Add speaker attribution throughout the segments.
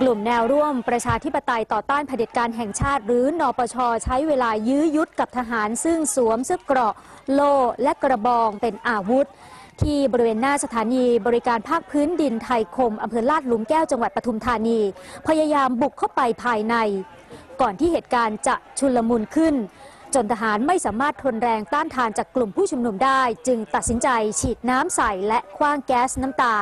Speaker 1: กลุ่มแนวร่วมประชาธิปไตยต่อต้านเผด็จการแห่งชาติ หรือนปช ใช้เวลายื้อยุดกับทหาร ซึ่งสวมเสื้อเกราะ โล่และกระบองเป็นอาวุธ ที่บริเวณหน้าสถานีบริการภาคพื้นดินไทยคมอำเภอลาดหลุมแก้วจังหวัดปทุมธานี พยายามบุกเข้าไปภายใน ก่อนที่เหตุการณ์จะชุลมุนขึ้น จนทหารไม่สามารถทนแรงต้านทานจากกลุ่มผู้ชุมนุมได้ จึงตัดสินใจฉีดน้ำใส่และคว้างแก๊สน้ำตา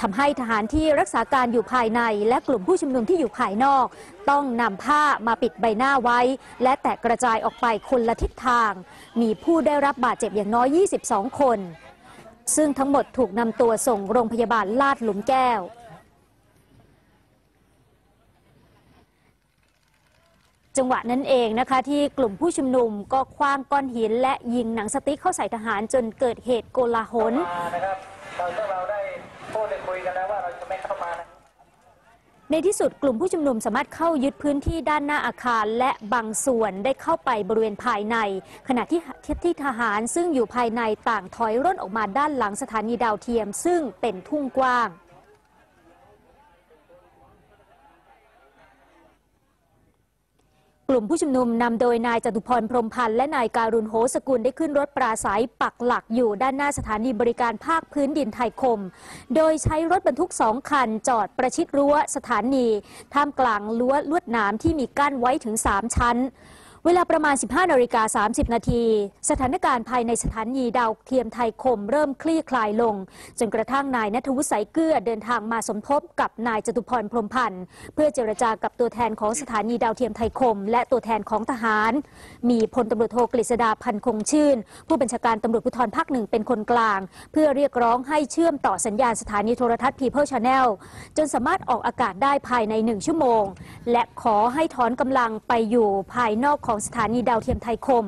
Speaker 1: ทำให้ทหารที่รักษาการอยู่ภายใน และกลุ่มผู้ชุมนุมที่อยู่ภายนอก ต้องนำผ้ามาปิดใบหน้าไว้ และแตกกระจายออกไปคนละทิศทาง มีผู้ได้รับบาดเจ็บอย่างน้อย 22 คน ซึ่งทั้งหมดถูกนำตัวส่งโรงพยาบาลลาดหลุมแก้วจังหวะนั้นเองนะคะที่กลุ่มผู้ชุมนุมก็คว้างก้อนหิน และยิงหนังสติ๊กเข้าใส่ทหารจนเกิดเหตุโกลาหล ในที่สุดกลุ่มผู้ชุมนุมสามารถเข้ายึดพื้นที่ด้านหน้าอาคาร และบางส่วนได้เข้าไปบริเวณภายใน ขณะที่ที่ทหารซึ่งอยู่ภายในต่างถอยร่นออกมาด้านหลังสถานีดาวเทียม ซึ่งเป็นทุ่งกว้าง ลุ่มผู้ชุมนุมนำโดยนายจตุพรพรมพันธ์และนายการุณโหสกุลได้ขึ้นรถปราศัยปักหลักอยู่ด้านหน้าสถานีบริการภาคพื้นดินไทยคม โดยใช้รถบรรทุกสองคันจอดประชิดรั้วสถานี ท่ามกลางรั้วลวดหนามที่มีกั้นไว้ถึง 3 ชั้น เวลาประมาณ 15นาฬิกา30 นาที สถานการณ์ภายในสถานีดาวเทียมไทยคมเริ่มคลี่คลายลง จนกระทั่งนายนัทวุฒิสายเกลือเดินทางมาสมทบกับนายจตุพรพรมพันธ์ เพื่อเจรจากับตัวแทนของสถานีดาวเทียมไทยคม และตัวแทนของทหาร มีพลตำรวจโทกฤษดาพันคงชื่น ผู้บัญชาการตำรวจภูธรภาคหนึ่งเป็นคนกลาง เพื่อเรียกร้องให้เชื่อมต่อสัญญาณสถานีโทรทัศน์ People Channel จนสามารถออกอากาศได้ภายในหนึ่งชั่วโมง และขอให้ถอนกำลังไปอยู่ภายนอกของสถานีดาวเทียมไทยคม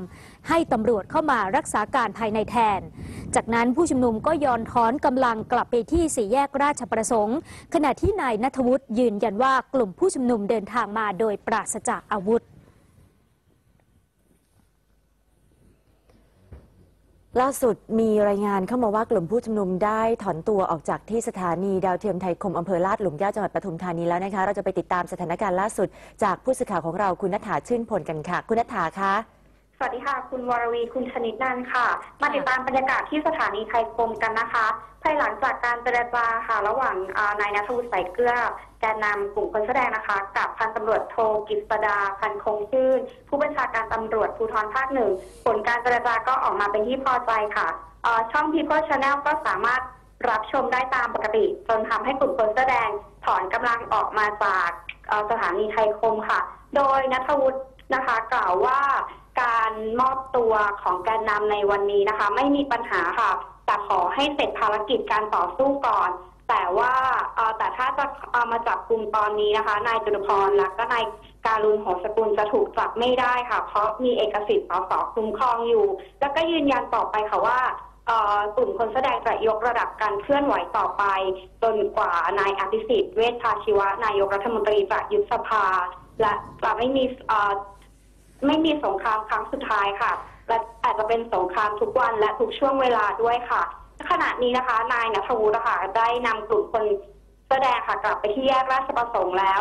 Speaker 1: ให้ตำรวจเข้ามารักษาการภายในแทน จากนั้นผู้ชุมนุมก็ย้อนถอนกำลังกลับไปที่สี่แยกราชประสงค์ ขณะที่นายนัทวุฒิยืนยันว่ากลุ่มผู้ชุมนุมเดินทางมาโดยปราศจากอาวุธ
Speaker 2: ล่าสุดมีรายงานเข้ามาว่ากลุ่มผู้ชุมนุมได้ถอนตัวออกจากที่สถานีดาวเทียมไทยคมอำเภอลาดหลุมแก้วจังหวัดปทุมธานีแล้วนะคะ เราจะไปติดตามสถานการณ์ล่าสุด จากผู้สื่อข่าวของเราคุณนัฐาชื่นผลกันค่ะ คุณนัฐาคะ
Speaker 3: สวัสดีค่ะ คุณวรวีคุณชนิดนันท์ค่ะ มาติดตามบรรยากาศที่สถานีไทยคมกันนะคะ ภายหลังจากการเจรจาค่ะ ระหว่างอ่านายนัทวุฒิสายเกลือแกนนำกลุ่มคนแสดงนะคะ กับพันตำรวจโทกิษดาพันคงชื่น ผู้บัญชาการตำรวจภูธรภาคหนึ่งผลการเจรจาก็ออกมาเป็นที่พอใจค่ะเอ่อช่อง People Channel ก็สามารถรับชมได้ตามปกติ จนทำให้กลุ่มคนแสดงถอนกำลังออกมาจากเอ่อสถานีไทยคมค่ะ โดยนัทวุฒินะคะ กล่าวว่า การมอบตัวของแกนนำในวันนี้นะคะ ไม่มีปัญหาค่ะ แต่ขอให้เสร็จภารกิจการต่อสู้ก่อน แต่ว่าเอ่อแต่ถ้าจะเอามาจับกลุ่มตอนนี้นะคะ นายจุลพรและก็นายการุณโหสกุลจะถูกจับไม่ได้ค่ะ เพราะมีเอกสิทธิ์สสคุ้มครองอยู่ แล้วก็ยืนยันต่อไปค่ะว่าเอ่อกลุ่มคนแสดงจะยกระดับการเคลื่อนไหวต่อไป จนกว่านายอภิสิทธิ์เวชชาชีวะ นายกรัฐมนตรีจะยุบสภา และจะไม่มีเอ่อ ไม่มีสงครามครั้งสุดท้ายค่ะ และอาจจะเป็นสงครามทุกวันและทุกช่วงเวลาด้วยค่ะ ขณะนี้นะคะ นายนัทวุฒินะคะได้นำกลุ่มคนแสดงค่ะกลับไปที่แยกราชประสงค์แล้ว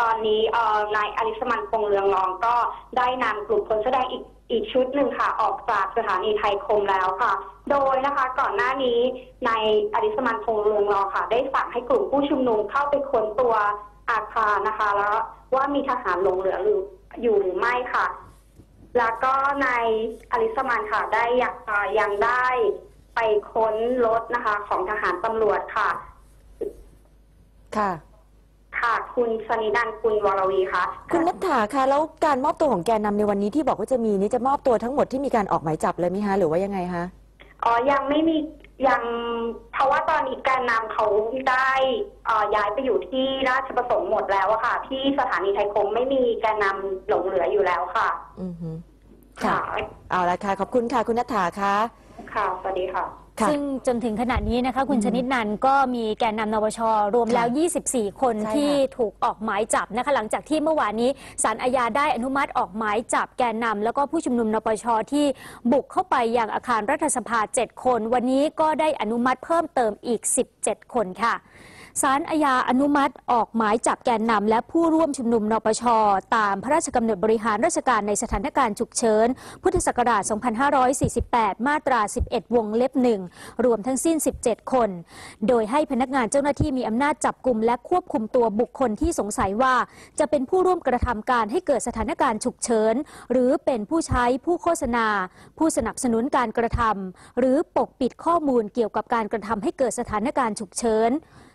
Speaker 3: ตอนนี้เอ่อนายอลิสมันคงเรืองรองก็ได้นำกลุ่มคนแสดงอีกอีกชุดหนึ่งค่ะ ออกจากสถานีไทยคมแล้วค่ะ โดยนะคะก่อนหน้านี้นายอลิสมันคงเรืองรองค่ะ ได้สั่งให้กลุ่มผู้ชุมนุมเข้าไปค้นตัวอาคารนะคะ แล้วว่ามีทหารหลงเหลือหรือ อยู่หรือไม่ค่ะ แล้วก็นายอลิสมันค่ะได้ยังเอ่อยังได้ไปค้นรถนะคะ ของทหารตำรวจค่ะ
Speaker 2: ค่ะ
Speaker 3: ค่ะคุณสนิดันท์คุณวรวีค่ะ
Speaker 2: คุณนัฐาคะแล้วการมอบตัวของแกนนำในวันนี้ที่บอกว่าจะมีนี่จะมอบตัวทั้งหมดที่มีการออกหมายจับเลยไหมคะหรือว่ายังไงคะ
Speaker 3: อ๋อ ยังไม่มี ยังเพราะว่าตอนนี้แกนนำเขาได้เอ่อย้ายไปอยู่ที่ราชประสงค์หมดแล้วอะค่ะ ที่สถานีไทยคมไม่มีแกนนำหลงเหลืออยู่แล้วค่ะ
Speaker 2: อือฮึค่ะเอาละค่ะ ขอบคุณค่ะ คุณนัฐาคะ
Speaker 3: ค่ะ สวัสดีค่ะ
Speaker 2: ค่ะ
Speaker 1: ซึ่งจนถึงขณะนี้นะคะ คุณ
Speaker 2: อืม
Speaker 1: ชนิดนันท์ก็มีแกนนำนปชรวมแล้ว
Speaker 2: ค่ะ
Speaker 1: 24 คน
Speaker 2: ใช่ค่ะ
Speaker 1: ที่ถูกออกหมายจับนะคะ หลังจากที่เมื่อวานนี้ศาลอาญาได้อนุมัติออกหมายจับแกนนำแล้วก็ผู้ชุมนุมนปชที่บุกเข้าไปยังอาคารรัฐสภา 7 คน วันนี้ก็ได้อนุมัติเพิ่มเติมอีก 17 คนค่ะ ศาลอาญาอนุมัติออกหมายจับแกนนำและผู้ร่วมชุมนุมนปช ตามพระราชกำหนดบริหารราชการในสถานการณ์ฉุกเฉิน พุทธศักราช 2548 มาตรา 11 วงเล็บหนึ่งรวมทั้งสิ้น 17 คน โดยให้พนักงานเจ้าหน้าที่มีอำนาจจับกลุ่มและควบคุมตัวบุคคลที่สงสัยว่า จะเป็นผู้ร่วมกระทำการให้เกิดสถานการณ์ฉุกเฉิน หรือเป็นผู้ใช้ผู้โฆษณา ผู้สนับสนุนการกระทำหรือปกปิดข้อมูลเกี่ยวกับการกระทำให้เกิดสถานการณ์ฉุกเฉิน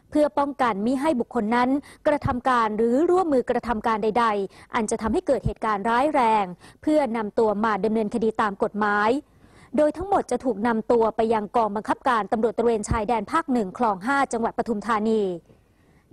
Speaker 1: เพื่อป้องกันมิให้บุคคลนั้น กระทำการหรือร่วมมือกระทำการใด ๆ อันจะทำให้เกิดเหตุการณ์ร้ายแรง เพื่อนำตัวมาดำเนินคดีตามกฎหมาย โดยทั้งหมดจะถูกนำตัวไปยังกองบังคับการตำรวจตระเวนชายแดนภาคหนึ่งคลอง 5 จังหวัดปทุมธานี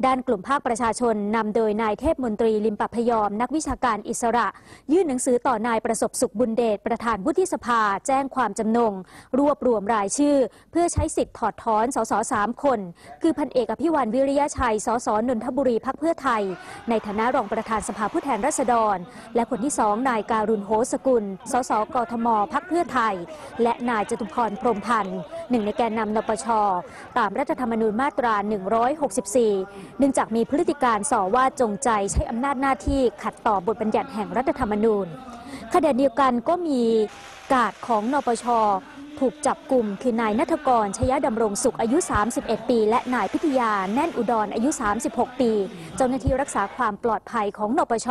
Speaker 1: ด้านกลุ่มภาคประชาชนนำโดยนายเทพมนตรีลิมปพยอม นักวิชาการอิสระ ยื่นหนังสือต่อนายประสบสุขบุญเดชประธานวุฒิสภา แจ้งความจำนง รวบรวมรายชื่อ เพื่อใช้สิทธิ์ถอดถอนสสสามคน คือพันเอกอภิวันวิริยะชัยสสนนทบุรีพักเพื่อไทย ในฐานะรองประธานสภาผู้แทนราษฎร และคนที่สองนายการุณโหสกุลสสกทมพักเพื่อไทย และนายจตุพรพรมพันธ์หนึ่งในแกนนำนปชตามรัฐธรรมนูญมาตรา 164เนื่องจากมีพฤติการส่อว่าจงใจใช้อำนาจหน้าที่ขัดต่อบทบัญญัติแห่งรัฐธรรมนูญขณะเดียวกันก็มีกาดของนปชถูกจับกลุ่มคือนายนัทกรชยดำรงสุขอายุ 31 ปี และนายพิทยาแน่นอุดรอายุ 36 ปี เจ้าหน้าที่รักษาความปลอดภัยของนปช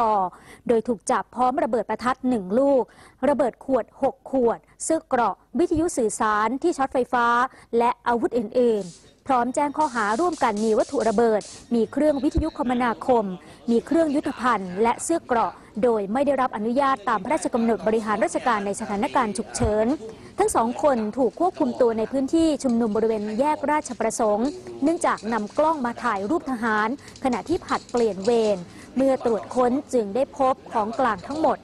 Speaker 1: โดยถูกจับพร้อมระเบิดประทัด 1 ลูก ระเบิดขวด 6 ขวด เสื้อเกราะ วิทยุสื่อสารที่ช็อตไฟฟ้า และอาวุธอื่น ๆ พร้อมแจ้งข้อหาร่วมกันมีวัตถุระเบิด มีเครื่องวิทยุคมนาคม มีเครื่องยุทธภัณฑ์ และเสื้อเกราะ โดยไม่ได้รับอนุญาตตามพระราชกำหนดบริหารราชการในสถานการณ์ฉุกเฉิน ทั้งสองคนถูกควบคุมตัวในพื้นที่ชุมนุมบริเวณแยกราชประสงค์ เนื่องจากนำกล้องมาถ่ายรูปทหาร ขณะที่ผัดเปลี่ยนเวร เมื่อตรวจค้นจึงได้พบของกลางทั้งหมด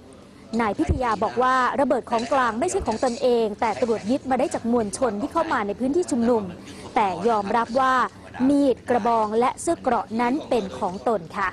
Speaker 1: นายพิทยาบอกว่าระเบิดของกลางไม่ใช่ของตนเอง แต่ตรวจยึดมาได้จากมวลชนที่เข้ามาในพื้นที่ชุมนุม แต่ยอมรับว่ามีดกระบองและเสื้อเกราะนั้นเป็นของตนค่ะ